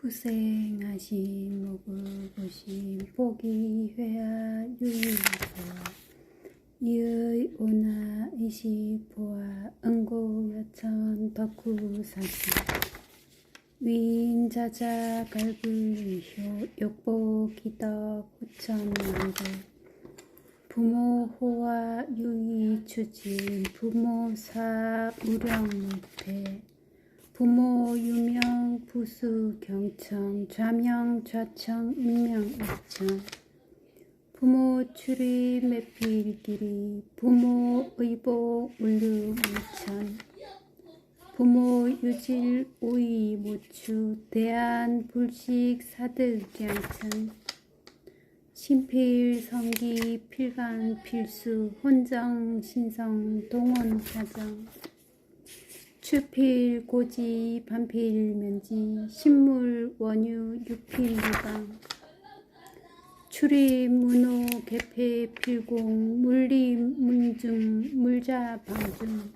부생하신 목을 보신 복이 회하 유의보아 이의 오나 이시보아 응고 여천 덕후 사시. 위인자자 갈불효 욕보 기덕 후천만고 부모 호와 유의 추진 부모 사 무령무패 부모 유명 부수 경청 좌명 좌청 인명 입청. 부모 출입 매필길이 부모 의복 울류 물천. 부모 유질 오이 모추 대한 불식 사득 양천. 신필 성기 필간 필수 혼정 신성 동원 사정 추필 고지 반필 면지 신물 원유 유필 유방 출입 문호 개폐 필공 물림 문중 물자 방중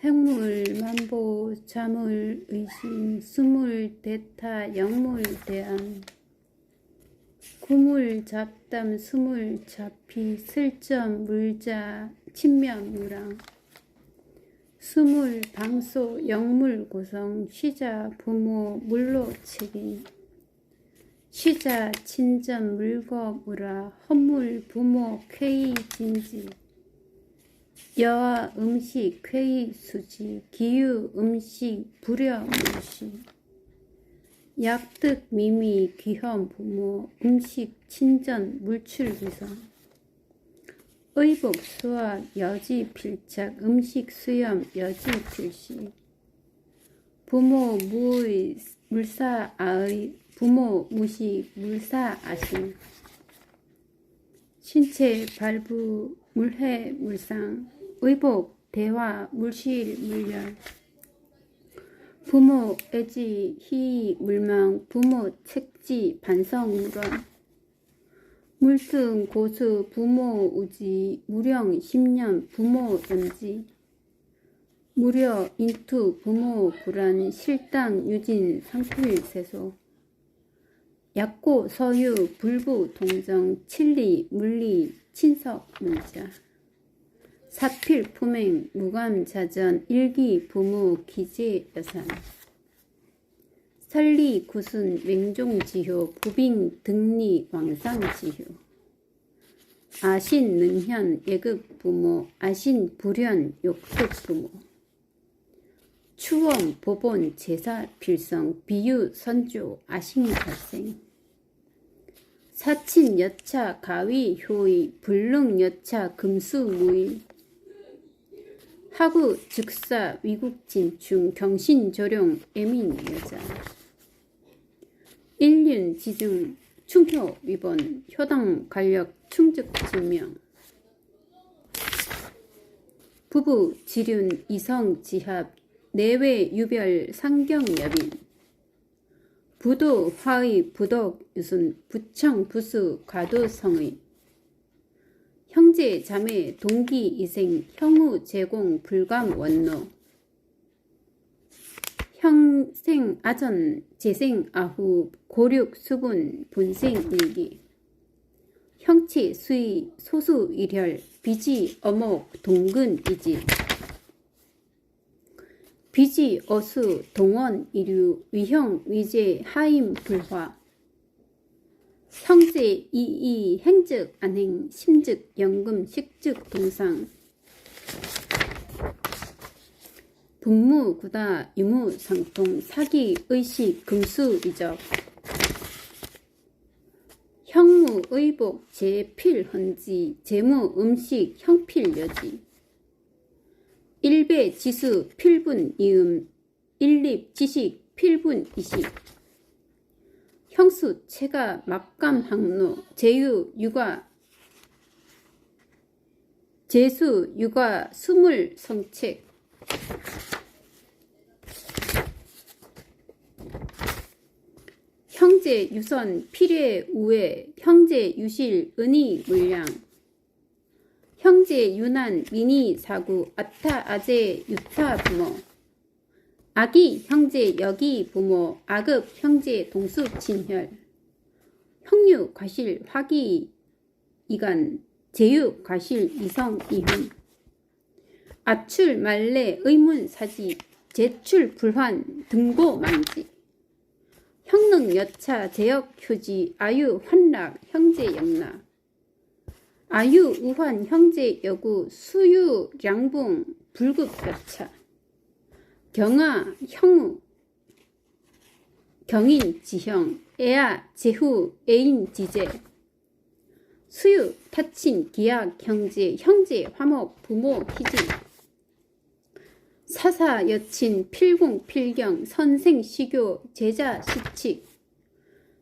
핵물 만보 자물 의심 수물 대타 영물 대안 구물 잡담 수물 잡피 슬점 물자 친면 무랑 수물 방소 영물 고성 시자 부모 물로 책임 시자 친전 물거 무라 헌물 부모 쾌의 진지. 여와 음식 쾌의 수지. 기유 음식 불여 물시. 약득 미미 귀험 부모 음식 친전 물출 기성 의복 수학 여지 필착 음식 수염 여지 필시. 부모 무의 물사 아의 부모 무식 물사 아심 신체 발부 물해 물상 의복 대화 물실 물열. 부모 애지 희 물망 부모 책지 반성 물원 물승 고수 부모 우지 무령 10년 부모 연지. 무려 인투 부모 불안 실당 유진 상필 세소. 약고 서유 불부 동정 칠리 물리 친석 문자. 사필 품행 무감 자전 일기 부모 기재 여산 설리 구순 맹종지효 부빙 등리 왕상지효. 아신 능현 예극 부모 아신 불현 욕득 부모. 추원 보본 제사 필성 비유 선조 아신 발생. 사친 여차 가위 효의 불능 여차 금수 무의. 하구 즉사 위국 진충 경신 조룡 애민 여자 일륜 지중 충효 위본 효당 관력 충직 증명. 부부 지륜 이성 지합 내외 유별 상경 여빈 부도 화의 부덕 유순 부청 부수 과도 성의. 형제 자매 동기 이생 형우 제공 불감 원노 형생 아전 재생 아후 고륙 수분 분생 일기. 형치 수의 소수 일혈 비지 어목 동근 이지. 비지 어수 동원 이류 위형 위제 하임 불화. 형제 이이 행즉 안행 심즉 연금 식즉 동상 분무 구다 유무 상통 사기 의식 금수 이적. 형무 의복 제필 헌지 재무 음식 형필 여지. 일배 지수 필분 이음. 일립 지식 필분 이식. 형수 체가 막감 항로 제유 육아. 제수 육아 스물 성책 형제 유선 필의 우회 형제 유실 은희 물량. 형제 유난 미니 사구 아타 아제 유타 부모. 아기 형제 여기 부모 아급 형제 동수 친혈. 형유 과실 화기 이간 제유 과실 이성 이훈 아출 말레 의문 사지 제출 불환 등고 만지. 형능 여차 제역 효지 아유 환락 형제 영나 아유 우환 형제 여구 수유 양붕 불급 여차. 경아 형우. 경인 지형. 애아 제후 애인 지제. 수유 타친 기약 형제 형제 화목 부모 희지 사사 여친 필공 필경 선생 시교 제자 시칙.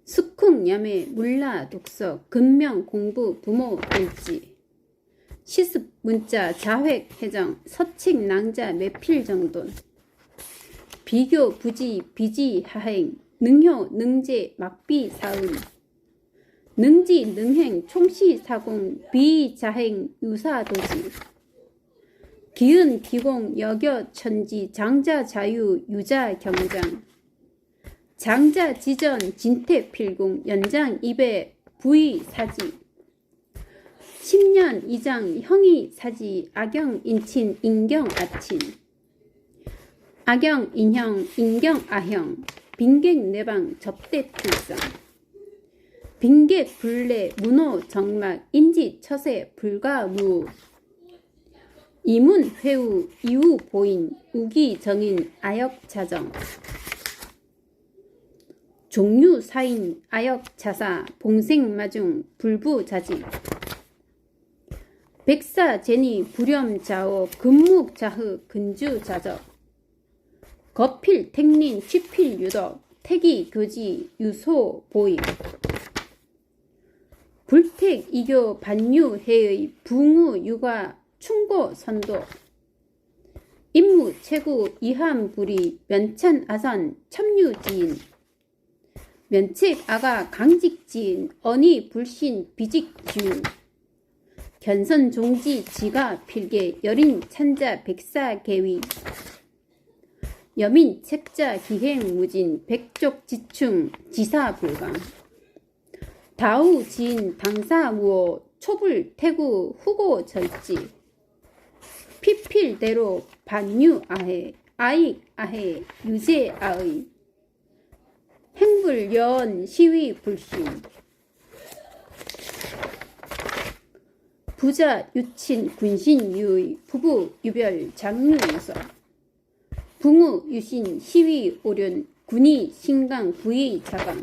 숙쿵 야매 물라 독서 근명 공부 부모 일지. 시습 문자 자획 해정 서칙 낭자 매필 정돈. 비교 부지 비지 하행 능효 능제 막비 사은 능지 능행 총시 사공 비자행 유사도지 기은 기공 여겨 천지 장자 자유 유자 경장. 장자 지전 진태 필공 연장 입에 부의 사지. 10년 이장 형이 사지. 악영 인친 인경 아친. 악영 인형 인경 아형. 빈객 내방 접대 필성. 빈객 불례 문호 정막 인지 처세 불가무 이문 회우 이후 보인 우기 정인 아역 자정. 종류 사인 아역 자사 봉생 마중 불부 자지. 백사 제니 불염 자오 근묵 자흐 근주 자적. 거필 택린 취필 유덕 태기 교지 유소 보임 불택 이교 반유 해의 붕우 육아 충고 선도 임무 최고 이함 불이 면찬 아선 첨유 지인. 면책 아가 강직 지인. 언이 불신 비직 주인 견선 종지 지가 필계 여린 찬자 백사 계위. 여민 책자 기행 무진 백족 지충 지사 불강. 다우 지인 당사 무호 초불 태구 후고 절지 피필대로 반유 아해 아익 아해 유제 아의. 행불 연 시위 불신. 부자 유친 군신 유의 부부 유별 장류 유서 붕우 유신 시위 오륜 군이 신강 부의 자강.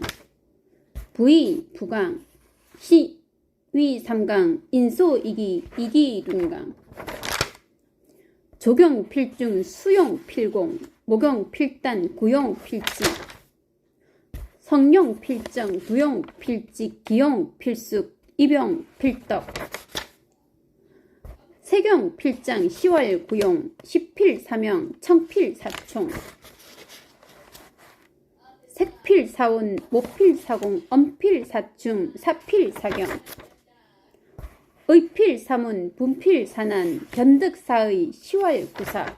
부의 부강 시위 삼강 인소 이기 이기 둔강 조경 필중 수용 필공 목용 필단 구용 필지 성령 필정 부용 필직 기용 필숙 입용 필덕 세경 필장 시월 구용 시필 사명 청필 사총 색필 사운 모필 사공 엄필 사충 사필 사경 의필 사문 분필 사난 견득 사의 시월 구사.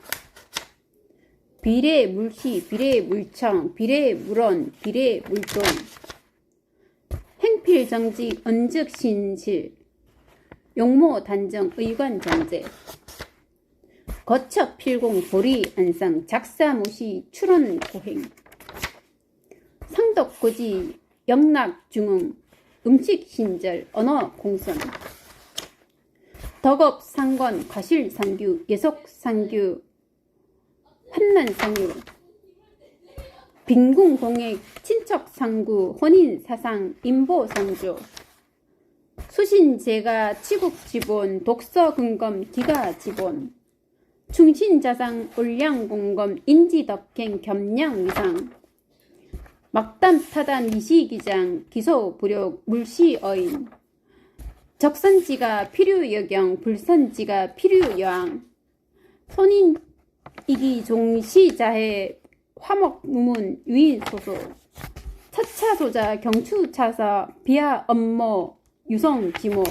비례 물시 비례 물청 비례 물원 비례 물돈. 행필 정직 언즉 신실. 용모 단정 의관 정제. 거처 필공 보리 안상 작사 무시 출원 고행. 상덕 고지 영락 중흥. 음식 신절 언어 공선 덕업 상권 과실 상규 예속 상규 환난 상유 빈궁 공액 친척 상구 혼인 사상 인보 상조 수신제가 치국 지본 독서 근검 기가 지본 충신 자상 올량 공검 인지 덕행 겸양 위상 막담 타단 미시 기장 기소 부력 물시 어인 적선지가 필요여경 불선지가 필요여왕. 손인 이기 종시자해 화목 무문 유인 소소. 차차소자 경추차사 비하 업모 유성 지모